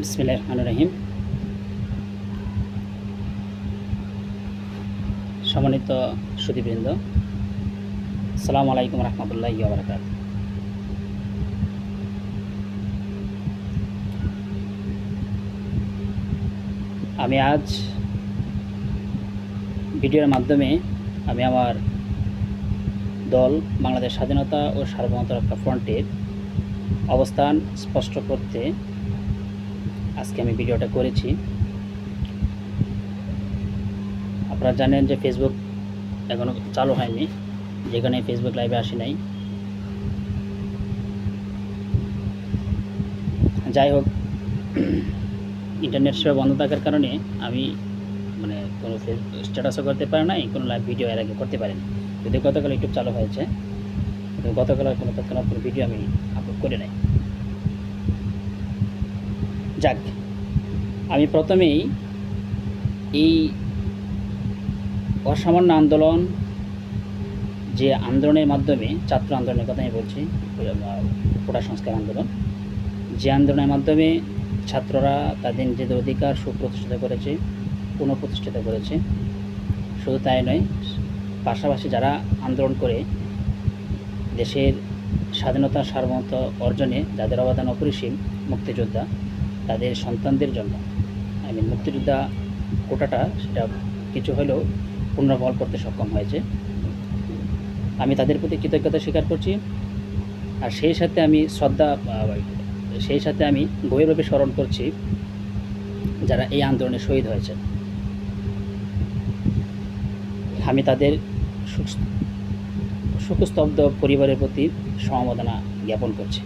বিসমিল্লাহ রহমান রহিম সম্মানিত সুদীবৃন্দ আসসালামু আলাইকুম রহমতুল্লাহ বারকাত আমি আজ ভিডিওর মাধ্যমে আমি আমার দল, বাংলাদেশ স্বাধীনতা ও সার্বভৌমত্ব রক্ষা ফ্রন্টের অবস্থান স্পষ্ট করতে আজকে আমি ভিডিওটা করেছি। আপনারা জানেন যে ফেসবুক এখনও চালু হয়নি, যেখানে ফেসবুক লাইভে আসি নাই। যাই হোক, ইন্টারনেট সেবা বন্ধ থাকার কারণে আমি মানে কোনো স্ট্যাটাসও করতে পারি নাই, কোনো লাইভ ভিডিও এর আগে করতে পারিনি। যদি গতকাল ইউটিউব চালু হয়েছে গতকাল কোনো তৎক্ষণাৎ কোনো ভিডিও আমি আপলোড করে নাই। যাক, আমি প্রথমেই এই অসামান্য আন্দোলন যে আন্দোলনের মাধ্যমে, ছাত্র আন্দোলনের কথা আমি বলছি কোটা সংস্কার আন্দোলন, যে আন্দোলনের মাধ্যমে ছাত্ররা তাদের নিজেদের অধিকার সুপ্রতিষ্ঠিত করেছে, পুনঃপ্রতিষ্ঠিত করেছে, শুধু তাই নয়, পাশাপাশি যারা আন্দোলন করে দেশের স্বাধীনতা, সার্বভৌমত্ব অর্জনে যাদের অবদান অপরিসীম, মুক্তিযোদ্ধা তাদের সন্তানদের জন্য। আই মিন মুক্তিযোদ্ধা কোটাটা সেটা কিছু হলেও পুনর্বহাল করতে সক্ষম হয়েছে। আমি তাদের প্রতি কৃতজ্ঞতা স্বীকার করছি। আর সেই সাথে আমি শ্রদ্ধা সেই সাথে আমি গভীরভাবে স্মরণ করছি যারা এই আন্দোলনে শহীদ হয়েছে। আমি তাদের সুখ- শোকস্তব্ধ পরিবারের প্রতি সমবেদনা জ্ঞাপন করছি।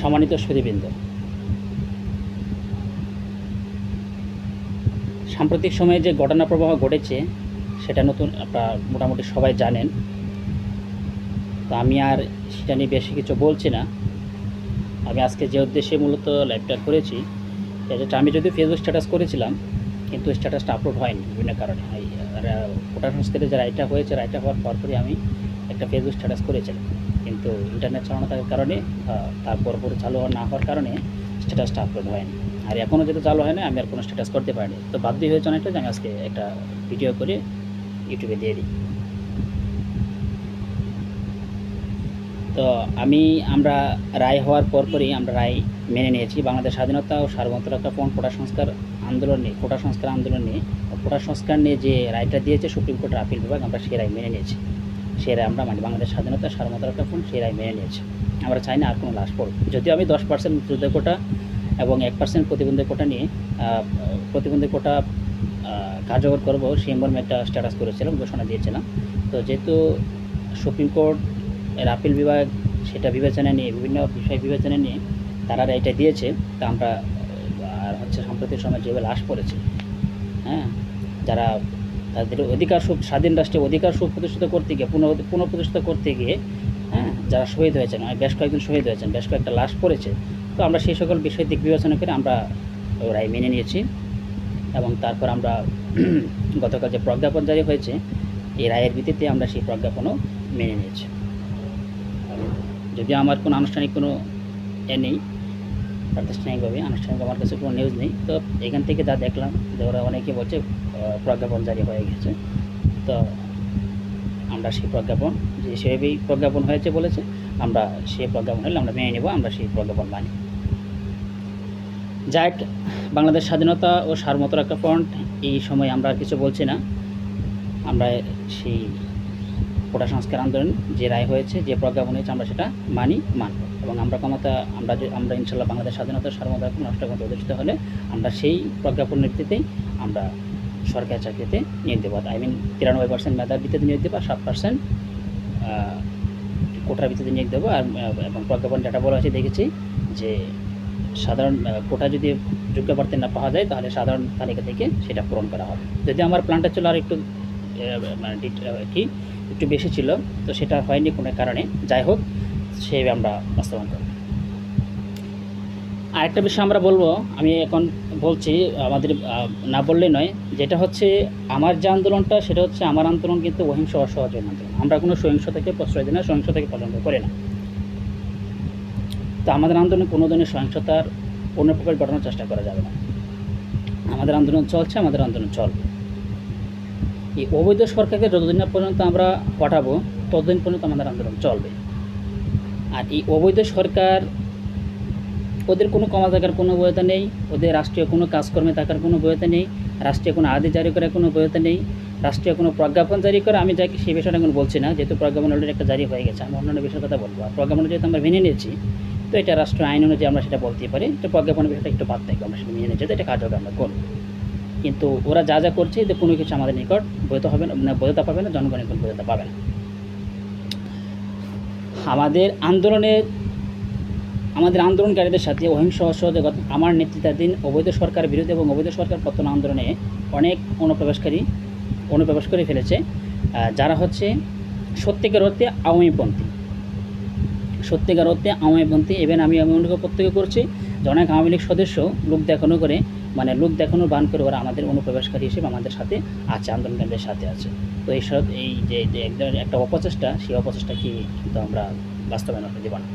সম্মানিত সুদীবৃন্দ সাম্প্রতিক সময়ে যে ঘটনা প্রবাহ ঘটেছে সেটা নতুন আপনারা মোটামুটি সবাই জানেন। তো আমি আর সেটা নিয়ে বেশি কিছু বলছি না। আমি আজকে যে উদ্দেশ্যে মূলত লাইভটা করেছি সেটা আমি যদিও ফেসবুক স্ট্যাটাস করেছিলাম কিন্তু স্ট্যাটাসটা আপলোড হয়নি বিভিন্ন কারণে। আর, সংস্কৃতি যে রায়টা হয়েছে রায়টা হওয়ার পরপরই আমি একটা ফেসবুক স্ট্যাটাস করেছিলাম। কিন্তু ইন্টারনেট চালানো থাকার কারণে আহ, তার পরপর চালু না হওয়ার কারণে স্ট্যাটাসটা আপলোড হয়নি। আর এখনও যেহেতু চালু হয় না আমি আর কোনো স্ট্যাটাস করতে পারিনি। তো বাধ্য হয়েছে অনেকটা যে আমি আজকে একটা ভিডিও করে ইউটিউবে দিয়ে দিই। তো আমি আমরা রায় হওয়ার পরপরই আমরা রায় মেনে নিয়েছি। বাংলাদেশ স্বাধীনতা ও সার্বভৌমত্ব ফ্রন্ট কোটা সংস্কার আন্দোলন নিয়ে কোটা সংস্কার আন্দোলন নিয়ে কোটা সংস্কার নিয়ে যে রায়টা দিয়েছে সুপ্রিম কোর্টের আপিল বিভাগ আমরা সেই রায় মেনে নিয়েছি। সেই রায় আমরা মানে। বাংলাদেশ স্বাধীনতা সার্বভৌমত্ব রক্ষা রায় মেনে নিয়েছি। আমরা চাই না আর কোনো লাশ পড়ুক। যদিও আমি দশ পার্সেন্ট মুক্তিযুদ্ধ কোটা এবং এক পার্সেন্ট প্রতিবন্ধী কোটা নিয়ে প্রতিবন্ধী কোটা কার্যকর করব সেই মর্মে একটা স্ট্যাটাস করেছিলাম, ঘোষণা দিয়েছিলাম। তো যেহেতু সুপ্রিম কোর্ট এর আপিল বিভাগ সেটা বিবেচনা নিয়ে, বিভিন্ন বিষয় বিবেচনা নিয়ে তারা এটা দিয়েছে, তা আমরা আর হচ্ছে সাম্প্রতিক সময় যেভাবে লাশ পড়েছে হ্যাঁ যারা তাদের অধিকার স্বাধীন রাষ্ট্রে অধিকার সুপ্রতিষ্ঠিত করতে গিয়ে পুনঃ পুনঃপ্রতিষ্ঠিত করতে গিয়ে হ্যাঁ যারা শহীদ হয়েছেন বেশ কয়েকজন শহীদ হয়েছেন, বেশ কয়েকটা লাশ পড়েছে। তো আমরা সেই সকল বিষয় দিক বিবেচনা করে আমরা রায় মেনে নিয়েছি এবং তারপর আমরা গতকাল যে প্রজ্ঞাপন জারি হয়েছে, এই রায়ের ভিত্তিতে আমরা সেই প্রজ্ঞাপনও মেনে নিয়েছি। যদিও আমার কোনো আনুষ্ঠানিক কোনো এ নেই প্রাতিষ্ঠানিকভাবে আনুষ্ঠানিক আমার কাছে কোনো নিউজ নেই। তো এখান থেকে যা দেখলাম যে ওরা অনেকে বলছে প্রজ্ঞাপন জারি হয়ে গেছে। তো আমরা সেই প্রজ্ঞাপন, যে সেভাবেই প্রজ্ঞাপন হয়েছে বলেছে, আমরা সেই প্রজ্ঞাপন হলে আমরা মেনে নেব, আমরা সেই প্রজ্ঞাপন মানি। যাক বাংলাদেশ স্বাধীনতা ও সার্বভৌমত্ব রক্ষা ফ্রন্ট, এই সময় আমরা আর কিছু বলছি না। আমরা সেই কোটা সংস্কার আন্দোলন যে রায় হয়েছে, যে প্রজ্ঞাপন হয়েছে, আমরা সেটা মানি, মানব। এবং আমরা ক্ষমতা, আমরা যে, আমরা ইনশাল্লাহ বাংলাদেশ স্বাধীনতা সার্বভৌমত্ব রাষ্ট্র ক্ষমতা অধিষ্ঠিত হলে আমরা সেই প্রজ্ঞাপনের ভিত্তিতেই আমরা সরকারি চাকরিতে নিয়োগ দেবো। আই মিন তিরানব্বই পার্সেন্ট মেধার ভিত্তিতে নিয়োগ দেবো আর সাত পার্সেন্ট কোটার ভিত্তিতে নিয়োগ দেবো। আর এবং প্রজ্ঞাপন যেটা বলা হয়েছে, দেখেছি যে সাধারণ কোটা যদি যোগ্য প্রার্থী না পাওয়া যায়, তাহলে সাধারণ তালিকা থেকে সেটা পূরণ করা হবে। যদি আমার প্ল্যানটা ছিল আর একটু মানে ডিট- কি, একটু বেশি ছিল, তো সেটা হয়নি কোনো কারণে। যাই হোক সেইভাবে আমরা বাস্তবায়ন করব। আরেকটা বিষয় আমরা বলব, আমি এখন বলছি, আমাদের না বললে নয়, যেটা হচ্ছে আমার যে আন্দোলনটা, সেটা হচ্ছে আমার আন্দোলন কিন্তু অহিংস অসহযোগ আন্দোলন আমরা কোনো সহিংসতাকে প্রশ্রয় দিই না সহিংসতাকে পছন্দ করি না। তো আমাদের আন্দোলনে কোনো ধরনের সহিংসতার কোনো প্রকার ঘটানোর চেষ্টা করা যাবে না। আমাদের আন্দোলন চলছে, আমাদের আন্দোলন চলবে। এই অবৈধ সরকারকে যতদিন পর্যন্ত আমরা পাঠাবো, ততদিন পর্যন্ত আমাদের আন্দোলন চলবে। আর এই অবৈধ সরকার, ওদের কোনো কমা থাকার কোনো বৈধতা নেই, ওদের রাষ্ট্রীয় কোনো কাজকর্মে থাকার কোনো বৈধতা নেই, রাষ্ট্রীয় কোনো আদেশ জারি করার কোনো বৈধতা নেই, রাষ্ট্রীয় কোনো প্রজ্ঞাপন জারি করে, আমি যাকে সেই বিষয়টা এখন বলছি না, যেহেতু প্রজ্ঞাপন অলরেডি একটা জারি হয়ে গেছে, আমি অন্যান্য বিষয়ের কথা বলব। আর প্রজ্ঞাপন যেহেতু আমরা মেনে নিয়েছি, তো এটা রাষ্ট্র আইন অনুযায়ী আমরা সেটা বলতেই পারি, তো প্রজ্ঞাপনের বিষয়টা একটু বাদ থাকবে আমরা সেটা মেনে নিয়েছি এটা কাজ হবে আমরা করব। কিন্তু ওরা যা যা করছে, এতে কোনো কিছু আমাদের নিকট বৈধ হবে না বৈধতা পাবে না জনগণের কোনো বৈধতা পাবে না। আমাদের আন্দোলনের, আমাদের আন্দোলনকারীদের সাথে অহিংস অসহযোগ আমার নেতৃত্বাধীন অবৈধ সরকার বিরোধী এবং অবৈধ সরকার পতন আন্দোলনে অনেক অনুপ্রবেশকারী অনুপ্রবেশ করে ফেলেছে যারা হচ্ছে সত্যিকার অর্থে আওয়ামীপন্থী। সত্যিকার অর্থে আওয়ামীপন্থী। ইভেন আমি আমি অনুভব প্রত্যেকে করছি যে অনেক আওয়ামী লীগ সদস্য লোক দেখানো করে মানে লোক দেখানোর বান করে ওরা আমাদের অনুপ্রবেশকারী হিসেবে আমাদের সাথে আছে, আন্দোলনকারীদের সাথে আছে। তো এই সব, এই যে একটা অপচেষ্টা, সেই অপচেষ্টা কি কিন্তু আমরা বাস্তবায়ন দেব না।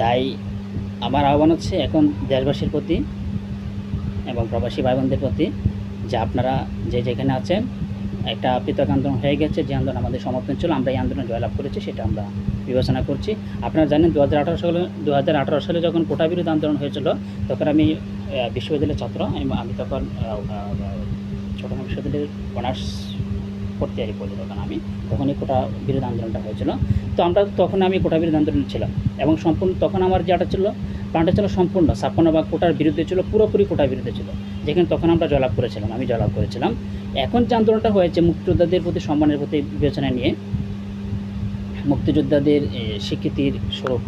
তাই আমার আহ্বান হচ্ছে এখন দেশবাসীর প্রতি এবং প্রবাসী ভাই বোনদের প্রতি যে আপনারা যে যেখানে আছেন, একটা পৃথক আন্দোলন হয়ে গেছে, যে আন্দোলন আমাদের সমর্থন ছিল, আমরা এই আন্দোলন জয়লাভ করেছি, সেটা আমরা বিবেচনা করছি। আপনারা জানেন দু হাজার আঠারো সালে দু হাজার আঠারো সালে যখন কোটা বিরোধী আন্দোলন হয়েছিল, তখন আমি বিশ্ববিদ্যালয়ের ছাত্র আমি- তখন ছোটো বিশ্ববিদ্যালয়ের অনার্স পড়তে আর পড়ি তখন আমি, তখনই কোটা বিরোধী আন্দোলনটা হয়েছিল। তো আমরা তখন আমি কোটা বিরোধী আন্দোলন ছিলাম এবং সম্পূর্ণ, তখন আমার যেটা ছিল প্ল্যানটা ছিল সম্পূর্ণ, ছাপ্পান্ন বা কোটার বিরুদ্ধে ছিল, পুরোপুরি কোটার বিরুদ্ধে ছিল। যেখানে তখন আমরা জয়লাভ করেছিলাম, আমি জয়লাভ করেছিলাম। এখন যে আন্দোলনটা হয়েছে, মুক্তিযোদ্ধাদের প্রতি সম্মানের প্রতি বিবেচনা নিয়ে মুক্তিযোদ্ধাদের স্বীকৃতির স্বরূপ।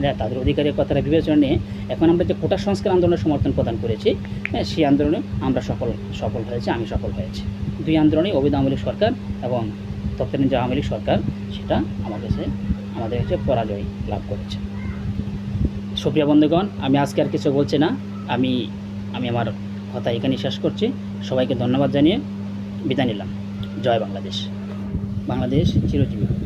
হ্যাঁ, তাদের অধিকারের কথাটা বিবেচনা নিয়ে এখন আমরা যে কোটা সংস্কার আন্দোলনের সমর্থন প্রদান করেছি হ্যাঁ, সেই আন্দোলনে আমরা সফল সফল হয়েছি আমি সফল হয়েছি। দুই আন্দোলনে অবৈধ আওয়ামী সরকার এবং তৎকালীন যে আওয়ামী সরকার সেটা আমার কাছে আমাদের কাছে পরাজয় লাভ করেছে। সুপ্রিয়া বন্ধুগণ আমি আজকে আর কিছু বলছি না। আমি আমি আমার কথা এখানে শেষ করছি। সবাইকে ধন্যবাদ জানিয়ে বিদায় নিলাম। জয় বাংলাদেশ। বাংলাদেশ চিরজীবী।